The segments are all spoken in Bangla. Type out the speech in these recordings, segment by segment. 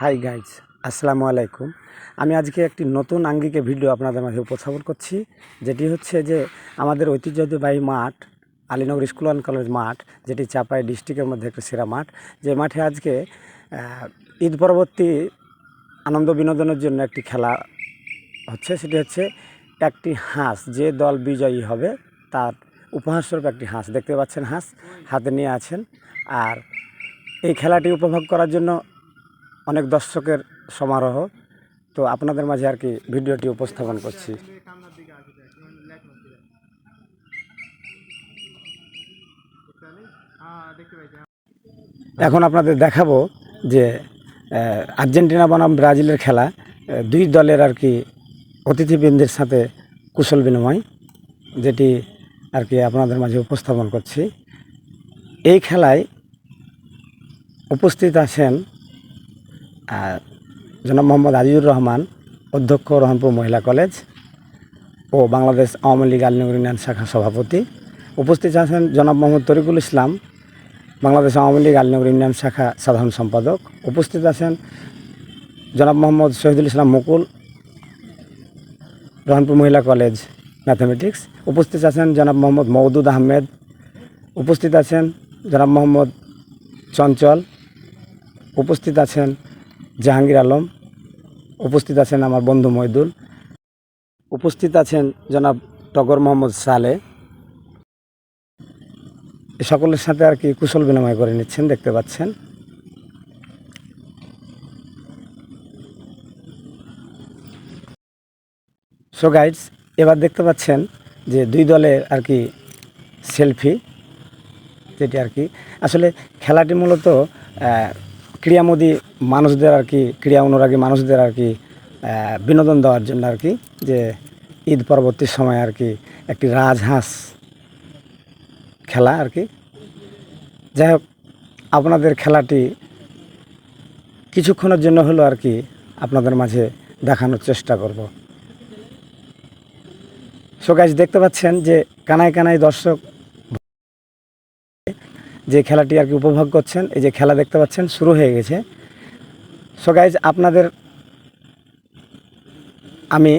হাই গাইজ আসসালামু আলাইকুম। আমি আজকে একটি নতুন আঙ্গিকে ভিডিও আপনাদের মাঝে উপস্থাপন করছি, যেটি হচ্ছে যে আমাদের ঐতিহ্যবাহী মাঠ, আলীনগর স্কুল অ্যান্ড কলেজ মাঠ, যেটি চাপাই ডিস্ট্রিক্টের মধ্যে একটা সেরা মাঠ। যে মাঠে আজকে ঈদ পরবর্তী আনন্দ বিনোদনের জন্য একটি খেলা হচ্ছে, সেটি হচ্ছে একটি হাঁস, যে দল বিজয়ী হবে, তার উপহারস্বরূপ একটি হাঁস। দেখতে পাচ্ছেন হাঁস, হাতে নিয়ে আছেন। আর এই খেলাটি উপভোগ করার জন্য অনেক দর্শকের সমারোহ। তো আপনাদের মাঝে আর কি ভিডিওটি উপস্থাপন করছি। এখন আপনাদের দেখাবো যে আর্জেন্টিনা বনাম ব্রাজিলের খেলা দুই দলের আর কি অতিথিবৃন্দের সাথে কুশল বিনিময়, যেটি আর কি আপনাদের মাঝে উপস্থাপন করছি। এই খেলায় উপস্থিত আছেন আর জনাব মোহাম্মদ আজিজুর রহমান, অধ্যক্ষ রহনপুর মহিলা কলেজ ও বাংলাদেশ আওয়ামী লীগ আলীনগর ইউনিয়ন শাখা সভাপতি। উপস্থিত আছেন জনাব মোহাম্মদ তরিকুল ইসলাম, বাংলাদেশ আওয়ামী লীগ আলীনগর ইউনিয়ন শাখা সাধারণ সম্পাদক। উপস্থিত আছেন জনাব মোহাম্মদ শহীদুল ইসলাম মুকুল রহনপুর মহিলা কলেজ ম্যাথামেটিক্স। উপস্থিত আছেন জনাব মোহাম্মদ মওদুদ আহমেদ। উপস্থিত আছেন জনাব মোহাম্মদ চঞ্চল। উপস্থিত আছেন জাহাঙ্গীর আলম। উপস্থিত আছেন আমার বন্ধু মইদুল। উপস্থিত আছেন জনাব টগর মোহাম্মদ সালে। সকলের সাথে আর কি কুশল বিনিময় করে নিচ্ছেন, দেখতে পাচ্ছেন। সো গাইডস এবার দেখতে পাচ্ছেন যে দুই দলের আর কি সেলফি, যেটি আর কি। আসলে খেলাটি মূলত ক্রীড়ামোদী মানুষদের আর কি, ক্রীড়া অনুরাগী মানুষদের আর কি বিনোদন দেওয়ার জন্য আর কি, যে ঈদ পরবর্তী সময় আর কি একটি রাজহাঁস খেলা আর কি। যাই হোক, আপনাদের খেলাটি কিছুক্ষণের জন্য হলো আর কি আপনাদের মাঝে দেখানোর চেষ্টা করব। সো গাইজ দেখতে পাচ্ছেন যে কানায় কানায় দর্শক যে খেলাটি আর কি উপভোগ করছেন, এই যে খেলা দেখতে পাচ্ছেন, শুরু হয়ে গেছে। সো গাইজ আপনাদের আমি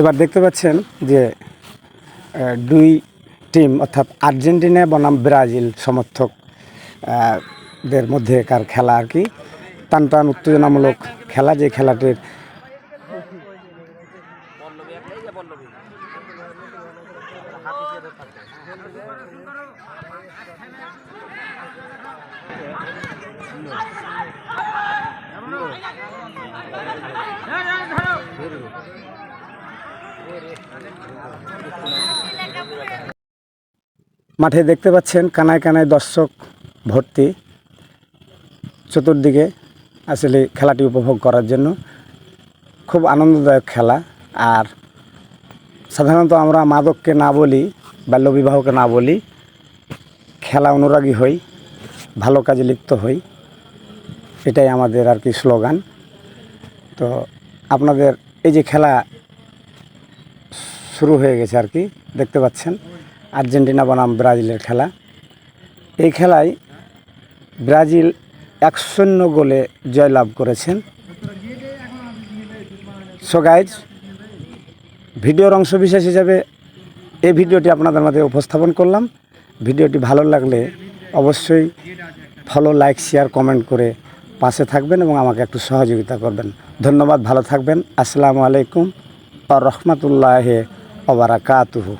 এবার দেখতে পাচ্ছেন যে দুই টিম, অর্থাৎ আর্জেন্টিনা বনাম ব্রাজিল সমর্থক দের মধ্যেকার খেলা আর কি। টান টান উত্তেজনামূলক খেলা, যে খেলাটির মাঠে দেখতে পাচ্ছেন কানায় কানায় দর্শক ভর্তি। চতুর্দিকে আসলে খেলাটি উপভোগ করার জন্য। খুব আনন্দদায়ক খেলা। আর সাধারণত আমরা মাদককে না বলি বাল্যবিবাহকে না বলি, খেলা অনুরাগী হই, ভালো কাজে লিপ্ত হই। এটাই আমাদের আর কি স্লোগান। তো আপনাদের এই যে খেলা শুরু হয়ে গেছে আর কি, দেখতে পাচ্ছেন। আর্জেন্টিনা বনাম ব্রাজিলের খেলা। এই খেলায় ব্রাজিল এক শূন্য গোলে জয়লাভ করেছেন। সো গাইজ ভিডিওর অংশবিশেষ হিসাবে এই ভিডিওটি আপনাদের মাঝে উপস্থাপন করলাম। ভিডিওটি ভালো লাগলে অবশ্যই ফলো লাইক শেয়ার কমেন্ট করে পাশে থাকবেন এবং আমাকে একটু সহযোগিতা করবেন। ধন্যবাদ, ভালো থাকবেন। আসসালামু আলাইকুম আর রহমতুল্লাহ ওবারাকাতুহু